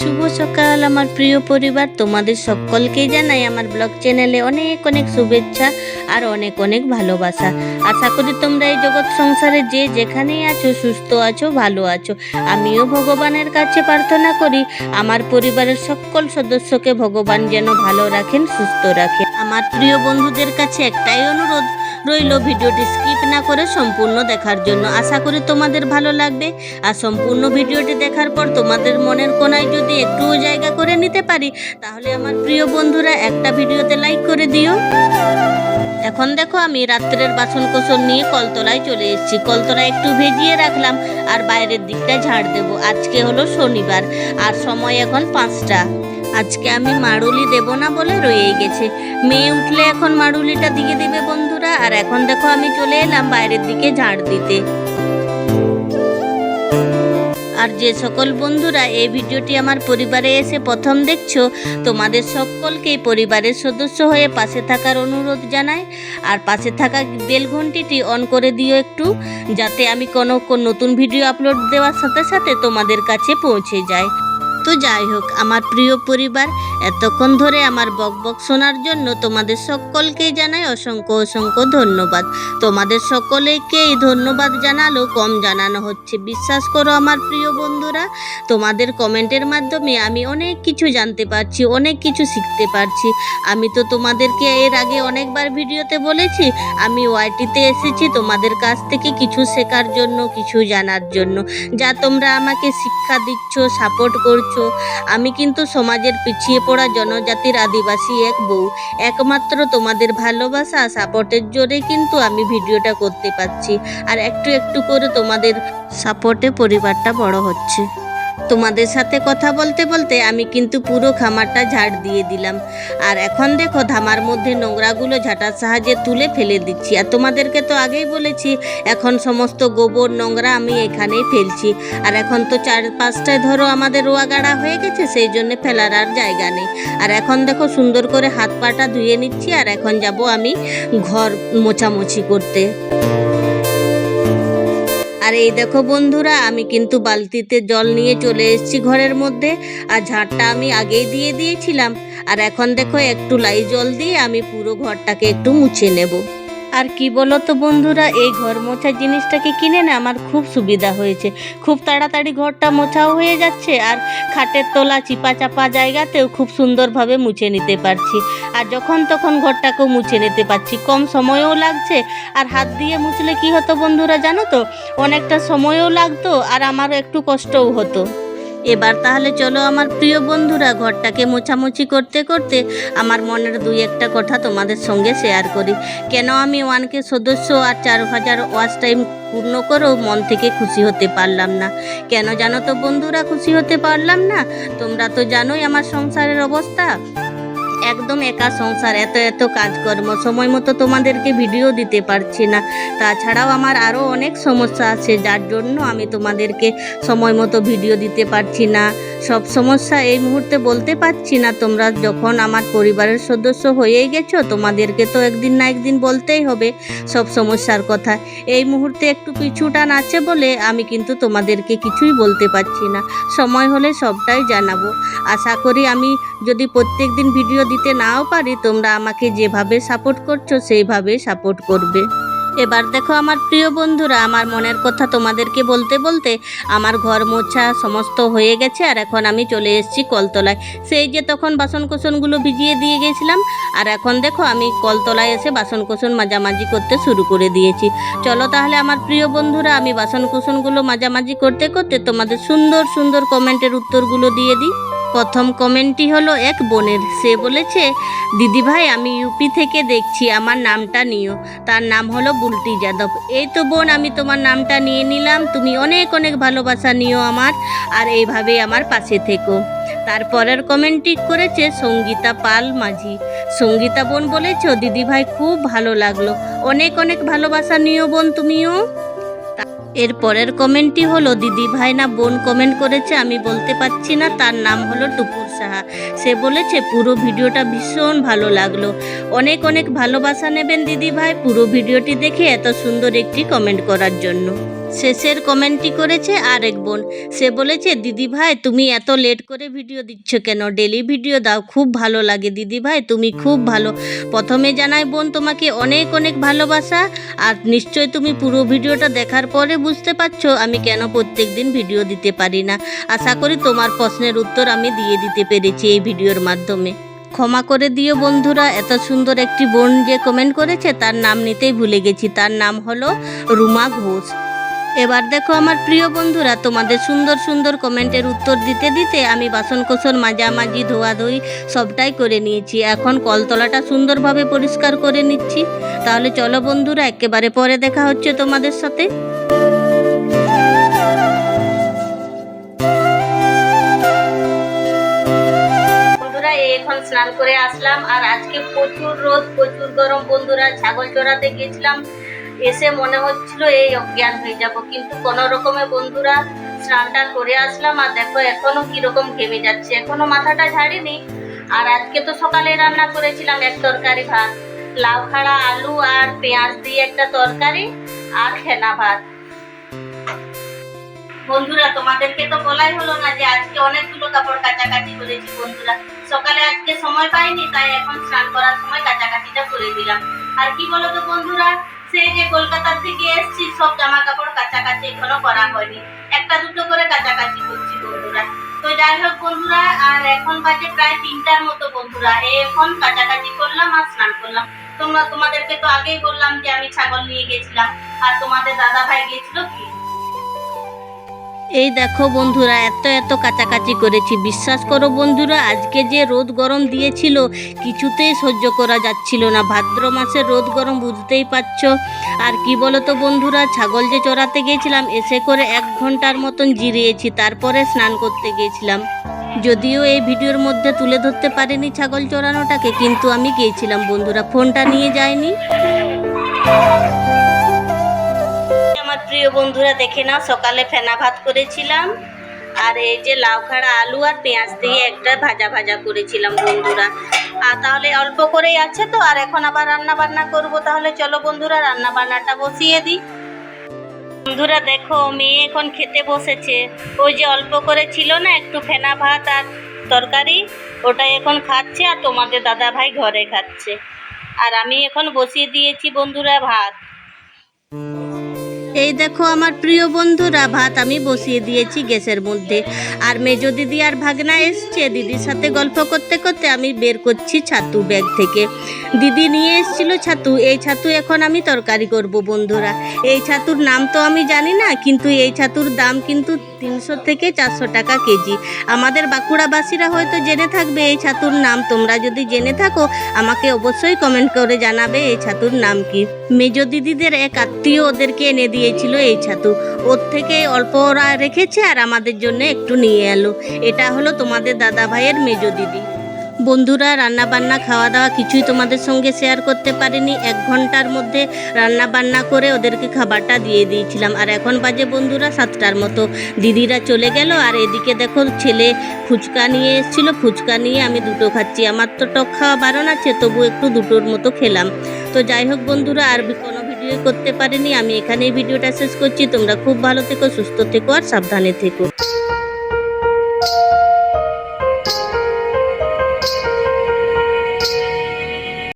শুভ সকাল, আমার প্রিয় পরিবার। তোমাদের সকলকেই জানাই আমার ব্লগ চ্যানেলে অনেক অনেক শুভেচ্ছা আর অনেক অনেক ভালোবাসা। আশা করি তোমরা এই জগৎ সংসারে যে যেখানেই আছো, সুস্থ আছো, ভালো আছো। আমিও ভগবানের কাছে প্রার্থনা করি, আমার পরিবারের সকল সদস্যকে ভগবান যেন ভালো রাখেন, সুস্থ রাখেন। আমার প্রিয় বন্ধুদের কাছে একটাই অনুরোধ রইল ভিডিওটি স্কিপ না করে সম্পূর্ণ দেখার জন্য। আশা করি তোমাদের ভালো লাগবে। আর সম্পূর্ণ ভিডিওটি দেখার পর তোমাদের মনের কোনায় যদি একটুও জায়গা করে নিতে পারি, তাহলে আমার প্রিয় বন্ধুরা একটা ভিডিওতে লাইক করে দিও। এখন দেখো আমি রাত্রের বাসন কোসন নিয়ে কলতলায় চলে এসেছি। কলতলায় একটু ভেজিয়ে রাখলাম, আর বাইরের দিকটা ঝাড় দেব। আজকে হলো শনিবার, আর সময় এখন পাঁচটা। আজকে আমি মাড়ুলি দেব না বলে রয়ে গেছে। মেয়ে উঠলে এখন মাড়ুলিটা দিয়ে দিবে বন্ধুরা। আর এখন দেখো আমি চলে এলাম বাইরের দিকে ঝাড় দিতে। আর যে সকল বন্ধুরা এই ভিডিওটি আমার পরিবারে এসে প্রথম দেখছ, তোমাদের সকলকেই পরিবারের সদস্য হয়ে পাশে থাকার অনুরোধ জানাই। আর পাশে থাকা বেল ঘন্টিটি অন করে দিও একটু, যাতে আমি কোন নতুন ভিডিও আপলোড দেওয়ার সাথে সাথে তোমাদের কাছে পৌঁছে যায়। তো যাই হোক, আমার প্রিয় পরিবার, এতক্ষণ ধরে আমার বক বক শোনার জন্য তোমাদের সকলকেই জানাই অসংখ্য অসংখ্য ধন্যবাদ। তোমাদের সকলেকেই ধন্যবাদ জানালো, কম জানানো হচ্ছে। বিশ্বাস করো আমার প্রিয় বন্ধুরা, তোমাদের কমেন্টের মাধ্যমে আমি অনেক কিছু জানতে পারছি, অনেক কিছু শিখতে পারছি। আমি তো তোমাদেরকে এর আগে অনেকবার ভিডিওতে বলেছি, আমি ওয়াইটিতে এসেছি তোমাদের কাছ থেকে কিছু শেখার জন্য, কিছু জানার জন্য। যা তোমরা আমাকে শিক্ষা দিচ্ছ, সাপোর্ট করছ আমি কিন্তু সমাজের পিছিয়ে পড়া জনজাতির আদিবাসী এক বউ। একমাত্র তোমাদের ভালোবাসা, সাপোর্টের জোরে কিন্তু আমি ভিডিওটা করতে পারছি। আর একটু একটু করে তোমাদের সাপোর্টে পরিবারটা বড় হচ্ছে। তোমাদের সাথে কথা বলতে বলতে আমি কিন্তু পুরো খামারটা ঝাড় দিয়ে দিলাম। আর এখন দেখো ধামার মধ্যে নোংরাগুলো ঝাঁটার সাহায্যে তুলে ফেলে দিচ্ছি। আর তোমাদেরকে তো আগেই বলেছি, এখন সমস্ত গোবর নোংরা আমি এখানেই ফেলছি। আর এখন তো চার পাঁচটায় ধরো আমাদের রোয়া গাড়া হয়ে গেছে, সেই জন্য ফেলার আর জায়গা নেই। আর এখন দেখো সুন্দর করে হাত পাটা ধুয়ে নিচ্ছি, আর এখন যাব আমি ঘর মোছামুছি করতে। আর এই দেখো বন্ধুরা, আমি কিন্তু বালতিতে জল নিয়ে চলে এসেছি ঘরের মধ্যে, আর ঝাড়টা আমি আগেই দিয়ে দিয়েছিলাম। আর এখন দেখো একটু লাই জল দিয়ে আমি পুরো ঘরটাকে একটু মুছে নেব। আর কি বলো তো বন্ধুরা, এই ঘর মোছা জিনিসটাকে কিনে না আমার খুব সুবিধা হয়েছে। খুব তাড়াতাড়ি ঘরটা মোছাও হয়ে যাচ্ছে আর খাটের তোলা চিপা চাপা জায়গাতেও খুব সুন্দরভাবে মুছে নিতে পারছি। আর যখন তখন ঘরটাকেও মুছে নিতে পারছি। কম সময়ও লাগছে আর হাত দিয়ে মুছলে কি হতো বন্ধুরা জানো তো? অনেকটা সময়ও লাগতো আর আমারও একটু কষ্টও হতো। এবার তাহলে চলো আমার প্রিয় বন্ধুরা, ঘরটাকে মোছামুছি করতে করতে আমার মনের দুই একটা কথা তোমাদের সঙ্গে শেয়ার করি। কেন আমি ওয়ানকে সদস্য আর চার হাজার ওয়াচ টাইম পূর্ণ করেও মন থেকে খুশি হতে পারলাম না? কেন জানো তো বন্ধুরা, খুশি হতে পারলাম না? তোমরা তো জানোই আমার সংসারের অবস্থা। একদম একা সংসার, এত এত কাজকর্ম, সময় মতো তোমাদেরকে ভিডিও দিতে পারছি না। তাছাড়াও আমার আরও অনেক সমস্যা আছে, যার জন্য আমি তোমাদেরকে সময় মতো ভিডিও দিতে পারছি না। সব সমস্যা এই মুহূর্তে বলতে পারছি না তোমরা, যখন আমার পরিবারের সদস্য হয়েই গেছো, তোমাদেরকে তো একদিন না একদিন বলতেই হবে সব সমস্যার কথা। এই মুহূর্তে একটু পিছুটান আছে বলে আমি কিন্তু তোমাদেরকে কিছুই বলতে পারছি না। সময় হলে সবটাই জানাব। আশা করি আমি যদি প্রত্যেক দিন ভিডিও দিতে নাও পারি, তোমরা আমাকে যেভাবে সাপোর্ট করছ সেইভাবে সাপোর্ট করবে। এবার দেখো আমার প্রিয় বন্ধুরা, আমার মনের কথা তোমাদেরকে বলতে বলতে আমার ঘর মোছা সমস্ত হয়ে গেছে আর এখন আমি চলে এসেছি কলতলায়। সেই যে তখন বাসন কোসনগুলো ভিজিয়ে দিয়ে গেছিলাম, আর এখন দেখো আমি কলতলায় এসে বাসন কোসন মাজামাজি করতে শুরু করে দিয়েছি। চলো তাহলে আমার প্রিয় বন্ধুরা, আমি বাসন কোসনগুলো মাজামাজি করতে করতে তোমাদের সুন্দর সুন্দর কমেন্টের উত্তরগুলো দিয়ে দিই। প্রথম কমেন্টটি হলো এক বোনের। সে বলেছে দিদি ভাই আমি ইউপি থেকে দেখছি, আমার নামটা নিও। তার নাম হলো বুলটি যাদব। এই তো বোন, আমি তোমার নামটা নিয়ে নিলাম। তুমি অনেক অনেক ভালোবাসা নিও আমার, আর এইভাবেই আমার পাশে থেকো। তারপরের কমেন্টটি করেছে সঙ্গীতা পাল মাঝি। সঙ্গীতা বোন বলেছ দিদি ভাই খুব ভালো লাগল। অনেক অনেক ভালোবাসা নিও বোন তুমিও। এর পরের কমেন্টটি হলো, দিদি ভাই না বোন কমেন্ট করেছে, আমি বলতে পারছি না, তার নাম হলো টুপুর সাহা। সে বলেছে, পুরো ভিডিওটা ভীষণ ভালো লাগল। অনেক অনেক ভালোবাসা নেবেন দিদি ভাই পুরো ভিডিওটি দেখে এত সুন্দর একটি কমেন্ট করার জন্য। শেষের কমেন্টটি করেছে আর এক বোন। সে বলেছে, দিদি ভাই, তুমি এত লেট করে ভিডিও দিচ্ছ কেন? ডেলি ভিডিও দাও, খুব ভালো লাগে। দিদি ভাই, তুমি খুব ভালো। প্রথমে জানাই বোন, তোমাকে অনেক অনেক ভালোবাসা। আর নিশ্চয় তুমি পুরো ভিডিওটা দেখার পরে বুঝতে পারছ আমি কেন প্রত্যেক দিন ভিডিও দিতে পারি না। আশা করি তোমার প্রশ্নের উত্তর আমি দিয়ে দিতে পেরেছি এই ভিডিওর মাধ্যমে। ক্ষমা করে দিও বন্ধুরা, এত সুন্দর একটি বোন যে কমেন্ট করেছে, তার নাম নিতেই ভুলে গেছি। তার নাম হলো রুমা ঘোষ। এবার দেখো আমার প্রিয় বন্ধুরা, তোমাদের সুন্দর সুন্দর কমেন্টের উত্তর দিতে দিতে আমি বাসন কোসন মাজামাজি ধোয়াধুয়ি সবটাই করে নিয়েছি। এখন কলতলাটা সুন্দরভাবে পরিষ্কার করে নিচ্ছি। তাহলে চলো বন্ধুরা, একেবারে পরে দেখা হচ্ছে তোমাদের সাথে। এখন স্নান করে আসলাম। আর আজকে প্রচুর রোদ, প্রচুর গরম। বন্ধুরা, ছাগল চড়াতে গেছিলাম। এসে মনে হচ্ছিল এই অজ্ঞান হয়ে যাব। কিন্তু কোনো রকমে বন্ধুরা স্নানটা করে আসলাম আর দেখো এখনও কীরকম ঘেমে যাচ্ছে। এখনও মাথাটা ঝাড়িনি। আর আজকে তো সকালে রান্না করেছিলাম এক তরকারি ভাত। লাউ খাড়া, আলু আর পেঁয়াজ দিয়ে একটা তরকারি আর খেনা ভাত। বন্ধুরা, তোমাদেরকে তো বলাই হলো না যে আজকে অনেকগুলো কাপড় কাচাকাচি করেছি বন্ধুরা। সকালে আজকে সময় পাইনি, তাই এখন স্নান করার সময় কাচাকাচিটা করে দিলাম। আর কি বলো তো বন্ধুরা সেই যে কলকাতা থেকে এসেছি, সব জামা কাপড় কাছাকাছি, এখনও করা হয়নি। একটা দুটো করে কাছাকাছি করছি বন্ধুরা। তো যাই হোক বন্ধুরা, আর এখন বাজে প্রায় তিনটার মতো বন্ধুরা। এখন কাছাকাছি করলাম আর স্নান করলাম। তোমরা তোমাদেরকে তো আগেই বললাম যে আমি ছাগল নিয়ে গেছিলাম। আর তোমাদের দাদা ভাই গেছিল কি? এই দেখো বন্ধুরা, এত এত কাচাকাচি করেছি। বিশ্বাস করো বন্ধুরা, আজকে যে রোদ গরম দিয়েছিল, কিছুতেই সহ্য করা যাচ্ছিল না। ভাদ্র মাসে রোদ গরম, বুঝতেই পারছ? আর কি বলো তো বন্ধুরা, ছাগল যে চড়াতে গিয়েছিলাম এসে করে এক ঘণ্টার মতন জিরিয়েছি, তারপরে স্নান করতে গিয়েছিলাম যদিও এই ভিডিওর মধ্যে তুলে ধরতে পারিনি ছাগল চড়ানোটাকে, কিন্তু আমি গিয়েছিলাম বন্ধুরা, ফোনটা নিয়ে যাইনি প্রিয় বন্ধুরা, দেখে নাও, সকালে ফেনা ভাত করেছিলাম। আর এই যে লাউ খাড়া আলু আর পেঁয়াজ দিয়ে একটা ভাজা ভাজা করেছিলাম বন্ধুরা। আর তাহলে অল্প করেই আছে তো, আর এখন আবার রান্না বান্না করব। তাহলে চলো বন্ধুরা, রান্না বান্নাটা বসিয়ে দিই। বন্ধুরা, দেখো, মেয়ে এখন খেতে বসেছে। ওই যে অল্প করে ছিল না, একটু ফেনা ভাত আর তরকারি, ওটাই এখন খাচ্ছে আর তোমাদের দাদা ভাই ঘরে খাচ্ছে। আর আমি এখন বসিয়ে দিয়েছি বন্ধুরা ভাত। এই দেখো আমার প্রিয় বন্ধুরা, ভাত আমি বসিয়ে দিয়েছি গ্যাসের মধ্যে। আর মেজো দিদি আর ভাগনা এসছে, দিদির সাথে গল্প করতে করতে আমি বের করছি ছাতু ব্যাগ থেকে। দিদি নিয়ে এসেছিল ছাতু, এই ছাতু এখন আমি তরকারি করব বন্ধুরা। এই ছাতুর নাম তো আমি জানি না, কিন্তু এই ছাতুর দাম কিন্তু তিনশো থেকে চারশো টাকা কেজি। আমাদের বাঁকুড়াবাসীরা হয়তো জেনে থাকবে, এই ছাতুর নাম। তোমরা যদি জেনে থাকো, আমাকে অবশ্যই কমেন্ট করে জানাবে এই ছাতুর নাম কি। মেজ দিদিদের এক আত্মীয় ওদেরকে এনে দিয়েছিল এই ছাতু। ওর থেকে অল্প ওরা রেখেছে আর আমাদের জন্য একটু নিয়ে এলো। এটা হলো তোমাদের দাদা ভাইয়ের মেজ দিদি। বন্ধুরা রান্না বান্না খাওয়া দাওয়া কিছুই তোমাদের সঙ্গে শেয়ার করতে পারিনি। এক ঘণ্টার মধ্যে রান্না বান্না করে ওদেরকে খাবারটা দিয়ে দিয়েছিলাম। আর এখন বাজে বন্ধুরা সাতটার মতো। দিদিরা চলে গেল, আর এদিকে দেখো ছেলে ফুচকা নিয়ে এসেছিল। ফুচকা নিয়ে আমি দুটো খাচ্ছি। আমার তো টক খাওয়া বারণ আছে, তবু একটু দুটোর মতো খেলাম। তো যাই হোক বন্ধুরা, আর কোনো ভিডিও করতে পারিনি। আমি এখানেই ভিডিওটা শেষ করছি। তোমরা খুব ভালো থেকো, সুস্থ থেকো, আর সাবধানে থেকো।